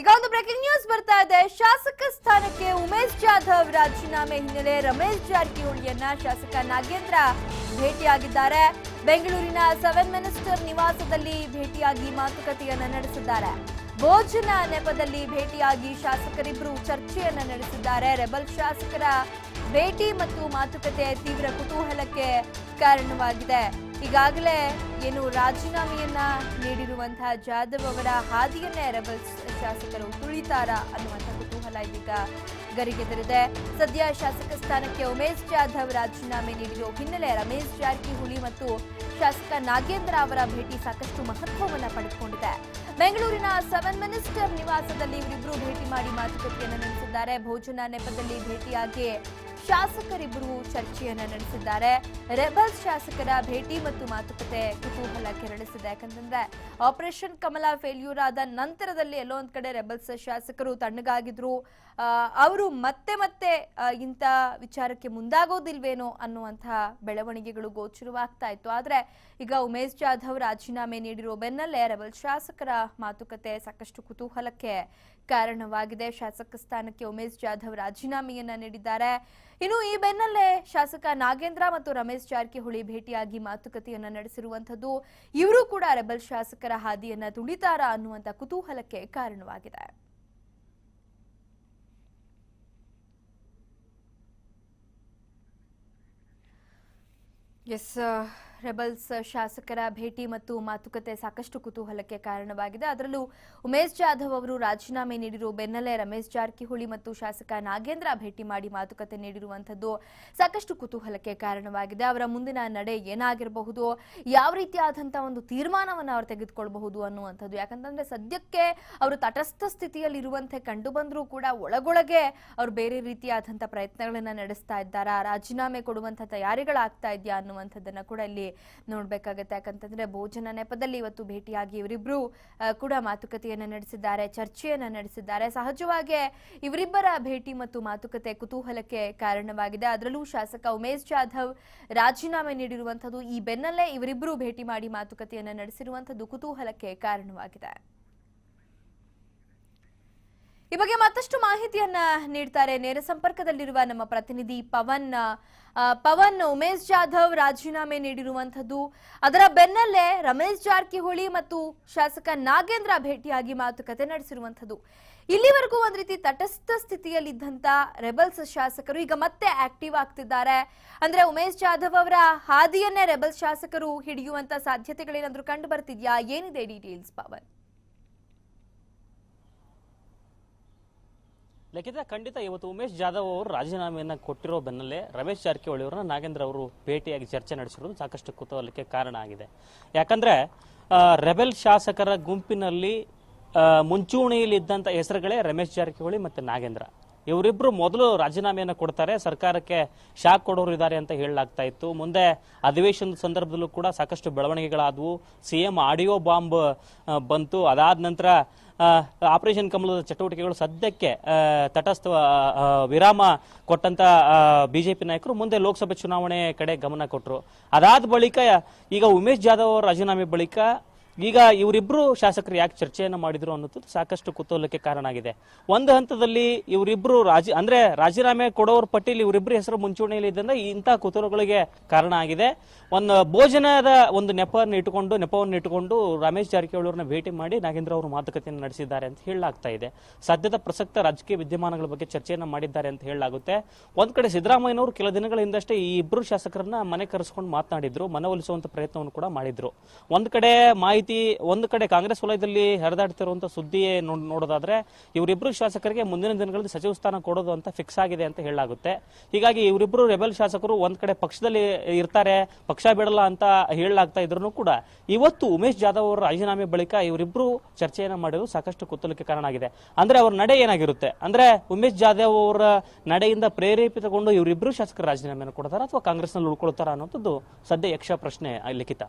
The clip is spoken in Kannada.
ಈಗ ಒಂದು ಬ್ರೇಕಿಂಗ್ ನ್ಯೂಸ್ ಬರ್ತಾ ಇದೆ. ಶಾಸಕ ಸ್ಥಾನಕ್ಕೆ ಉಮೇಶ್ ಜಾಧವ್ ರಾಜೀನಾಮೆ ಹಿನ್ನೆಲೆ ರಮೇಶ್ ಜಾರಕಿಹೊಳಿಯನ್ನ ಶಾಸಕ ನಾಗೇಂದ್ರ ಭೇಟಿಯಾಗಿದ್ದಾರೆ. ಬೆಂಗಳೂರಿನ ಸೆವೆನ್ ಮಿನಿಸ್ಟರ್ ನಿವಾಸದಲ್ಲಿ ಭೇಟಿಯಾಗಿ ಮಾತುಕತೆಯನ್ನ ನಡೆಸಿದ್ದಾರೆ. ಭೋಜನ ನೆಪದಲ್ಲಿ ಭೇಟಿಯಾಗಿ ಶಾಸಕರಿಬ್ಬರು ಚರ್ಚೆಯನ್ನ ನಡೆಸಿದ್ದಾರೆ. ರೆಬಲ್ ಶಾಸಕರ ಭೇಟಿ ಮತ್ತು ಮಾತುಕತೆ ತೀವ್ರ ಕುತೂಹಲಕ್ಕೆ ಕಾರಣವಾಗಿದೆ. ಈಗಾಗಲೇ ಏನು ರಾಜೀನಾಮೆಯನ್ನ ನೀಡಿರುವಂತಹ ಜಾಧವ್ ಅವರ ಹಾದಿಯನ್ನೇ ರೆಬಲ್ಸ್ ಶಾಸಕರು ತುಳಿತಾರ ಅನ್ನುವಂಥ ಕುತೂಹಲ ಇದೀಗ ಗರಿಗೆದರಿದೆ. ಸದ್ಯ ಶಾಸಕ ಸ್ಥಾನಕ್ಕೆ ಉಮೇಶ್ ಜಾಧವ್ ರಾಜೀನಾಮೆ ನೀಡಿರೋ ಹಿನ್ನೆಲೆ ರಮೇಶ್ ಜಾರಕಿಹೊಳಿ ಮತ್ತು ಶಾಸಕ ನಾಗೇಂದ್ರ ಅವರ ಭೇಟಿ ಸಾಕಷ್ಟು ಮಹತ್ವವನ್ನು ಪಡೆದುಕೊಂಡಿದೆ. ಬೆಂಗಳೂರಿನ ಸೆವೆನ್ ಮಿನಿಸ್ಟರ್ ನಿವಾಸದಲ್ಲಿ ಇವರಿಬ್ಬರು ಭೇಟಿ ಮಾಡಿ ಮಾತುಕತೆಯನ್ನು ನಡೆಸಿದ್ದಾರೆ. ಭೋಜನ ನೆಪದಲ್ಲಿ ಭೇಟಿಯಾಗಿ ಶಾಸಕರಿಬ್ಬರು ಚರ್ಚೆಯನ್ನ ನಡೆಸಿದ್ದಾರೆ. ರೆಬಲ್ ಶಾಸಕರ ಭೇಟಿ ಮತ್ತು ಮಾತುಕತೆ ಕುತೂಹಲ ಕೆರಳಿಸಿದೆ. ಯಾಕಂತಂದ್ರೆ, ಆಪರೇಷನ್ ಕಮಲ ಫೇಲ್ಯೂರ್ ಆದ ನಂತರದಲ್ಲಿ ಎಲ್ಲೋ ಒಂದ್ ಕಡೆ ರೆಬಲ್ಸ್ ಶಾಸಕರು ತಣ್ಣಗಾಗಿದ್ರು. ಅವರು ಮತ್ತೆ ಮತ್ತೆ ಇಂಥ ವಿಚಾರಕ್ಕೆ ಮುಂದಾಗೋದಿಲ್ವೇನೋ ಅನ್ನುವಂತಹ ಬೆಳವಣಿಗೆಗಳು ಗೋಚರವಾಗ್ತಾ ಇತ್ತು. ಆದ್ರೆ, ಈಗ ಉಮೇಶ್ ಜಾಧವ್ ರಾಜೀನಾಮೆ ನೀಡಿರೋ ಬೆನ್ನಲ್ಲೇ ರೆಬಲ್ ಶಾಸಕರ ಮಾತುಕತೆ ಸಾಕಷ್ಟು ಕುತೂಹಲಕ್ಕೆ ಕಾರಣವಾಗಿದೆ. ಶಾಸಕ ಸ್ಥಾನಕ್ಕೆ ಉಮೇಶ್ ಜಾಧವ್ ರಾಜೀನಾಮೆಯನ್ನ ನೀಡಿದ್ದಾರೆ. ಇನ್ನು ಈ ಬೆನ್ನಲ್ಲೇ ಶಾಸಕ ನಾಗೇಂದ್ರ ಮತ್ತು ರಮೇಶ್ ಜಾರಕಿಹೊಳಿ ಭೇಟಿಯಾಗಿ ಮಾತುಕತೆಯನ್ನ ನಡೆಸಿರುವಂತದ್ದು ಇವರು ಕೂಡ ರೆಬಲ್ ಶಾಸಕರ ಹಾದಿಯನ್ನ ತುಳಿತಾರ ಅನ್ನುವಂತ ಕುತೂಹಲಕ್ಕೆ ಕಾರಣವಾಗಿದೆ. ಎಸ್ ರೆಬಲ್ಸ್ ಶಾಸಕರ ಭೇಟಿ ಮತ್ತು ಮಾತುಕತೆ ಸಾಕಷ್ಟು ಕುತೂಹಲಕ್ಕೆ ಕಾರಣವಾಗಿದೆ. ಅದರಲ್ಲೂ ಉಮೇಶ್ ಜಾಧವ್ ಅವರು ರಾಜೀನಾಮೆ ನೀಡಿರುವ ಬೆನ್ನಲ್ಲೇ ರಮೇಶ್ ಜಾರಕಿಹೊಳಿ ಮತ್ತು ಶಾಸಕ ನಾಗೇಂದ್ರ ಭೇಟಿ ಮಾಡಿ ಮಾತುಕತೆ ನೀಡಿರುವಂಥದ್ದು ಸಾಕಷ್ಟು ಕುತೂಹಲಕ್ಕೆ ಕಾರಣವಾಗಿದೆ. ಅವರ ಮುಂದಿನ ನಡೆ ಏನಾಗಿರಬಹುದು, ಯಾವ ರೀತಿಯಾದಂಥ ಒಂದು ತೀರ್ಮಾನವನ್ನು ಅವರು ತೆಗೆದುಕೊಳ್ಳಬಹುದು ಅನ್ನುವಂಥದ್ದು. ಯಾಕಂತಂದ್ರೆ ಸದ್ಯಕ್ಕೆ ಅವರು ತಟಸ್ಥ ಸ್ಥಿತಿಯಲ್ಲಿ ಇರುವಂತೆ ಕಂಡು ಕೂಡ ಒಳಗೊಳಗೆ ಅವರು ಬೇರೆ ರೀತಿಯಾದಂಥ ಪ್ರಯತ್ನಗಳನ್ನು ನಡೆಸ್ತಾ ಇದ್ದಾರಾ, ರಾಜೀನಾಮೆ ಕೊಡುವಂಥ ತಯಾರಿಗಳಾಗ್ತಾ ಇದೆಯಾ ಅನ್ನುವಂಥದ್ದನ್ನು ಕೂಡ ಇಲ್ಲಿ ನೋಡ್ಬೇಕಾಗತ್ತೆ. ಯಾಕಂತಂದ್ರೆ ಭೋಜನ ನೆಪದಲ್ಲಿ ಇವತ್ತು ಭೇಟಿಯಾಗಿ ಇವರಿಬ್ರು ಕೂಡ ಮಾತುಕತೆಯನ್ನ ನಡೆಸಿದ್ದಾರೆ, ಚರ್ಚೆಯನ್ನ ನಡೆಸಿದ್ದಾರೆ. ಸಹಜವಾಗಿ ಇವರಿಬ್ಬರ ಭೇಟಿ ಮತ್ತು ಮಾತುಕತೆ ಕುತೂಹಲಕ್ಕೆ ಕಾರಣವಾಗಿದೆ. ಅದರಲ್ಲೂ ಶಾಸಕ ಉಮೇಶ್ ಜಾಧವ್ ರಾಜೀನಾಮೆ ನೀಡಿರುವಂಥದ್ದು ಈ ಬೆನ್ನಲ್ಲೇ ಇವರಿಬ್ಬರು ಭೇಟಿ ಮಾಡಿ ಮಾತುಕತೆಯನ್ನ ನಡೆಸಿರುವಂಥದ್ದು ಕುತೂಹಲಕ್ಕೆ ಕಾರಣವಾಗಿದೆ. ಈ ಬಗ್ಗೆ ಮತ್ತಷ್ಟು ಮಾಹಿತಿಯನ್ನ ನೀಡ್ತಾರೆ ನೇರ ಸಂಪರ್ಕದಲ್ಲಿರುವ ನಮ್ಮ ಪ್ರತಿನಿಧಿ ಪವನ್. ಪವನ್, ಉಮೇಶ್ ಜಾಧವ್ ರಾಜೀನಾಮೆ ನೀಡಿರುವಂತದ್ದು ಅದರ ಬೆನ್ನಲ್ಲೇ ರಮೇಶ್ ಜಾರಕಿಹೊಳಿ ಮತ್ತು ಶಾಸಕ ನಾಗೇಂದ್ರ ಭೇಟಿಯಾಗಿ ಮಾತುಕತೆ ನಡೆಸಿರುವಂತದ್ದು ಇಲ್ಲಿವರೆಗೂ ಒಂದ್ ರೀತಿ ತಟಸ್ಥ ಸ್ಥಿತಿಯಲ್ಲಿದ್ದಂತ ರೆಬಲ್ಸ್ ಶಾಸಕರು ಈಗ ಮತ್ತೆ ಆಕ್ಟಿವ್ ಆಗ್ತಿದ್ದಾರೆ. ಅಂದ್ರೆ ಉಮೇಶ್ ಜಾಧವ್ ಅವರ ಹಾದಿಯನ್ನೇ ರೆಬಲ್ಸ್ ಶಾಸಕರು ಹಿಡಿಯುವಂತ ಸಾಧ್ಯತೆಗಳೇನಾದ್ರೂ ಕಂಡು ಬರ್ತಿದ್ಯಾ? ಏನಿದೆ ಡೀಟೇಲ್ಸ್ ಪವನ್? ಲಿಖಿತ ಖಂಡಿತ ಇವತ್ತು ಉಮೇಶ್ ಜಾಧವ್ ಅವರು ರಾಜೀನಾಮೆಯನ್ನು ಕೊಟ್ಟಿರೋ ಬೆನ್ನಲ್ಲೇ ರಮೇಶ್ ಜಾರಕಿಹೊಳಿ ಅವರನ್ನ ನಾಗೇಂದ್ರ ಅವರು ಭೇಟಿಯಾಗಿ ಚರ್ಚೆ ನಡೆಸಿರೋದು ಸಾಕಷ್ಟು ಕುತೂಹಲಕ್ಕೆ ಕಾರಣ ಆಗಿದೆ. ಯಾಕಂದ್ರೆ ರೆಬೆಲ್ ಶಾಸಕರ ಗುಂಪಿನಲ್ಲಿ ಮುಂಚೂಣಿಯಲ್ಲಿ ಮುಂಚೂಣಿಯಲ್ಲಿದ್ದಂಥ ಹೆಸರುಗಳೇ ರಮೇಶ್ ಜಾರಕಿಹೊಳಿ ಮತ್ತೆ ನಾಗೇಂದ್ರ. ಇವರಿಬ್ರು ಮೊದಲು ರಾಜೀನಾಮೆಯನ್ನು ಕೊಡ್ತಾರೆ, ಸರ್ಕಾರಕ್ಕೆ ಶಾಕ್ ಕೊಡೋರು ಇದ್ದಾರೆ ಅಂತ ಹೇಳಲಾಗ್ತಾ ಇತ್ತು. ಮುಂದೆ ಅಧಿವೇಶನದ ಸಂದರ್ಭದಲ್ಲೂ ಕೂಡ ಸಾಕಷ್ಟು ಬೆಳವಣಿಗೆಗಳಾದವು. ಸಿಎಂ ಆಡಿಯೋ ಬಾಂಬ್ ಬಂತು. ಅದಾದ ನಂತರ ಆಪರೇಷನ್ ಕಮಲದ ಚಟುವಟಿಕೆಗಳು ಸದ್ಯಕ್ಕೆ ತಟಸ್ಥ ವಿರಾಮ ಕೊಟ್ಟಂತ ಬಿಜೆಪಿ ನಾಯಕರು ಮುಂದೆ ಲೋಕಸಭೆ ಚುನಾವಣೆ ಕಡೆ ಗಮನ ಕೊಟ್ಟರು ಅದಾದ ಬಳಿಕ, ಈಗ ಉಮೇಶ್ ಜಾಧವ್ ಅವರ ರಾಜೀನಾಮೆ ಬಳಿಕ ಈಗ ಇವರಿಬ್ರು ಶಾಸಕರು ಯಾಕೆ ಚರ್ಚೆಯನ್ನು ಮಾಡಿದ್ರು ಅನ್ನೋದು ಸಾಕಷ್ಟು ಕುತೂಹಲಕ್ಕೆ ಕಾರಣ ಆಗಿದೆ ಒಂದು ಹಂತದಲ್ಲಿ ಇವರಿಬ್ರು ರಾಜಿ, ಅಂದ್ರೆ ರಾಜೀನಾಮೆ ಕೊಡೋರ ಪಟ್ಟಿಲಿ ಇವರಿಬ್ರು ಹೆಸರು ಮುಂಚೂಣಿಯಲ್ಲಿ ಇದ್ದಂದ್ರೆ ಇಂತಹ ಕುತೂಹಲಗಳಿಗೆ ಕಾರಣ ಆಗಿದೆ. ಒಂದು ಭೋಜನದ ಒಂದು ನೆಪವನ್ನು ಇಟ್ಟುಕೊಂಡು ನೆಪವನ್ನು ಇಟ್ಟುಕೊಂಡು ರಮೇಶ್ ಜಾರಕಿಹೊಳಿ ಅವರನ್ನ ಭೇಟಿ ಮಾಡಿ ನಾಗೇಂದ್ರ ಅವರು ಮಾತುಕತೆಯನ್ನು ನಡೆಸಿದ್ದಾರೆ ಅಂತ ಹೇಳಲಾಗ್ತಾ ಇದೆ. ಸದ್ಯದ ಪ್ರಸಕ್ತ ರಾಜಕೀಯ ವಿದ್ಯಮಾನಗಳ ಬಗ್ಗೆ ಚರ್ಚೆಯನ್ನು ಮಾಡಿದ್ದಾರೆ ಅಂತ ಹೇಳಲಾಗುತ್ತೆ. ಒಂದ್ ಕಡೆ ಸಿದ್ದರಾಮಯ್ಯನವರು ಕೆಲ ದಿನಗಳ ಹಿಂದಷ್ಟೇ ಈ ಇಬ್ರು ಶಾಸಕರನ್ನ ಮನೆ ಕರೆಸ್ಕೊಂಡು ಮಾತನಾಡಿದ್ರು, ಮನವೊಲಿಸುವಂತ ಪ್ರಯತ್ನವನ್ನು ಕೂಡ ಮಾಡಿದ್ರು. ಒಂದ್ ಕಡೆ ಮಾಹಿತಿ ಒಂದು ಕಡೆ ಕಾಂಗ್ರೆಸ್ ವಲಯದಲ್ಲಿ ಹರಿದಾಡ್ತಿರುವಂತ ಸುದ್ದಿಯೇ ನೋಡ್- ನೋಡೋದಾದ್ರೆ ಇವರಿಬ್ರು ಶಾಸಕರಿಗೆ ಮುಂದಿನ ದಿನಗಳಲ್ಲಿ ಸಚಿವ ಸ್ಥಾನ ಕೊಡೋದು ಅಂತ ಫಿಕ್ಸ್ ಆಗಿದೆ ಅಂತ ಹೇಳಲಾಗುತ್ತೆ. ಹೀಗಾಗಿ ಇವರಿಬ್ರು ರೆಬೆಲ್ ಶಾಸಕರು ಒಂದ್ ಕಡೆ ಪಕ್ಷದಲ್ಲಿ ಇರ್ತಾರೆ, ಪಕ್ಷ ಬಿಡಲ್ಲ ಅಂತ ಹೇಳಲಾಗ್ತಾ ಇದ್ರು ಕೂಡ ಇವತ್ತು ಉಮೇಶ್ ಜಾಧವ್ ಅವರ ರಾಜೀನಾಮೆ ಬಳಿಕ ಇವರಿಬ್ರು ಚರ್ಚೆಯನ್ನ ಮಾಡಿರೋದು ಸಾಕಷ್ಟು ಕುತ್ತಲಕ್ಕೆ ಕಾರಣ ಆಗಿದೆ. ಅಂದ್ರೆ ಅವ್ರ ನಡೆ ಏನಾಗಿರುತ್ತೆ? ಅಂದ್ರೆ ಉಮೇಶ್ ಜಾಧವ್ ಅವರ ನಡೆಯಿಂದ ಪ್ರೇರೇಪಿತಗೊಂಡು ಇವರಿಬ್ರು ಶಾಸಕರ ರಾಜೀನಾಮೆಯನ್ನು ಕೊಡ್ತಾರ ಅಥವಾ ಕಾಂಗ್ರೆಸ್ನಲ್ಲಿ ಉಳ್ಕೊಳ್ತಾರ ಅನ್ನೋದು ಸದ್ಯ ಯಕ್ಷ ಪ್ರಶ್ನೆ, ಲಿಖಿತ.